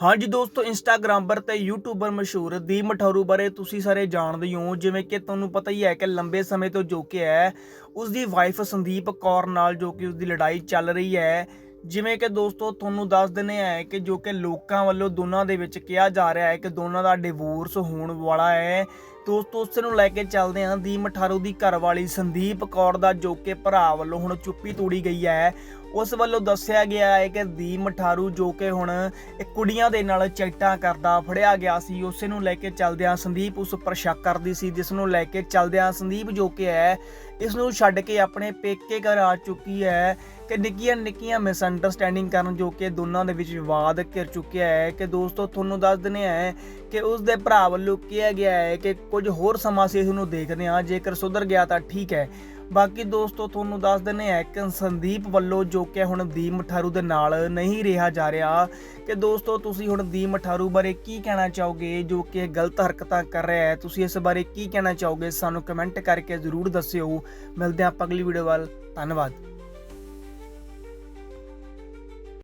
ਹਾਂਜੀ ਦੋਸਤੋ, ਇੰਸਟਾਗ੍ਰਾਮਰ ਤੇ ਯੂਟਿਊਬਰ ਮਸ਼ਹੂਰ ਦੀ ਮਠਾਰੂ ਬਾਰੇ ਤੁਸੀਂ ਸਾਰੇ ਜਾਣਦੇ ਹੋ ਜਿਵੇਂ ਕਿ ਤੁਹਾਨੂੰ ਪਤਾ ਹੀ ਹੈ ਕਿ ਲੰਬੇ ਸਮੇਂ ਤੋਂ ਜੋ ਕਿ ਹੈ ਉਸ ਦੀ ਵਾਈਫ ਸੰਦੀਪ ਕੌਰ ਨਾਲ ਜੋ ਕਿ ਉਸ ਦੀ ਲੜਾਈ ਚੱਲ ਰਹੀ ਹੈ। ਜਿਵੇਂ ਕਿ ਦੋਸਤੋ, ਤੁਹਾਨੂੰ ਦੱਸ ਦਿੰਦੇ ਆ ਕਿ ਜੋ ਕਿ ਲੋਕਾਂ ਵੱਲੋਂ ਦੋਨਾਂ ਦੇ ਵਿੱਚ ਕਿਹਾ ਜਾ ਰਿਹਾ ਹੈ ਕਿ ਦੋਨਾਂ ਦਾ ਡਿਵੋਰਸ ਹੋਣ ਵਾਲਾ ਹੈ। ਦੋਸਤੋ, ਉਸ ਨੂੰ ਲੈ ਕੇ ਚੱਲਦੇ ਹਾਂ। ਦੀ ਮਠਾਰੂ ਦੀ ਘਰਵਾਲੀ ਸੰਦੀਪ ਕੌਰ ਦਾ ਜੋ ਕਿ ਭਰਾ ਵੱਲੋਂ ਹੁਣ ਚੁੱਪੀ ਤੋੜੀ ਗਈ ਹੈ। ਉਸ ਵੱਲੋਂ ਦੱਸਿਆ ਗਿਆ ਹੈ ਕਿ ਦੀ ਮਠਾਰੂ ਜੋ ਕਿ ਹੁਣ ਕੁੜੀਆਂ ਦੇ ਨਾਲ ਚੈਟਾਂ ਕਰਦਾ, ਫੜਿਆ ਗਿਆ ਸੀ। ਉਸੇ ਨੂੰ ਲੈ ਕੇ ਚੱਲਦਿਆਂ ਸੰਦੀਪ ਉਸ ਉੱਪਰ ਸ਼ੱਕ ਕਰਦੀ ਸੀ, ਜਿਸ ਨੂੰ ਲੈ ਕੇ ਚੱਲਦਿਆਂ ਸੰਦੀਪ ਜੋ ਕਿ ਹੈ ਇਸ ਨੂੰ ਛੱਡ ਕੇ ਆਪਣੇ ਪੇਕੇ ਘਰ ਆ ਚੁੱਕੀ ਹੈ ਕਿ ਨਿੱਕੀਆਂ ਨਿੱਕੀਆਂ ਮਿਸਅੰਡਰਸਟੈਂਡਿੰਗ ਕਰਨ ਜੋ ਕਿ ਦੋਨਾਂ ਦੇ ਵਿੱਚ ਵਿਵਾਦ ਘਿਰ ਚੁੱਕਿਆ ਹੈ ਕਿ ਦੋਸਤੋ, ਤੁਹਾਨੂੰ ਦੱਸ ਦਿੰਦੇ ਹੈ ਕਿ ਉਸ ਦੇ ਭਰਾ ਵੱਲੋਂ ਕਿਹਾ ਗਿਆ ਹੈ ਕਿ ਕੁਝ ਹੋਰ ਸਮਾਂ ਸੀ ਇਸ ਨੂੰ ਦੇਖਦੇ ਹਾਂ। ਜੇਕਰ ਸੁਧਰ ਗਿਆ ਤਾਂ ਠੀਕ ਹੈ। ਬਾਕੀ ਦੋਸਤੋ, ਤੁਹਾਨੂੰ ਦੱਸ ਦਿੰਦੇ ਆ ਕਿ ਸੰਦੀਪ ਵੱਲੋਂ ਜੋ ਕਿ ਹੁਣ ਦੀ ਮਠਾਰੂ ਦੇ ਨਾਲ ਨਹੀਂ ਰਿਹਾ ਜਾ ਰਿਹਾ। ਕਿ ਦੋਸਤੋ, ਤੁਸੀਂ ਹੁਣ ਦੀ ਮਠਾਰੂ ਬਾਰੇ ਕੀ ਕਹਿਣਾ ਚਾਹੋਗੇ? ਜੋ ਕਿ ਗਲਤ ਹਰਕਤਾਂ ਕਰ ਰਿਹਾ ਹੈ, ਤੁਸੀਂ ਇਸ ਬਾਰੇ ਕੀ ਕਹਿਣਾ ਚਾਹੋਗੇ? ਸਾਨੂੰ ਕਮੈਂਟ ਕਰਕੇ ਜ਼ਰੂਰ ਦੱਸਿਓ। ਮਿਲਦੇ ਹਾਂ ਆਪਾਂ ਅਗਲੀ ਵੀਡੀਓ ਵੱਲ। ਧੰਨਵਾਦ।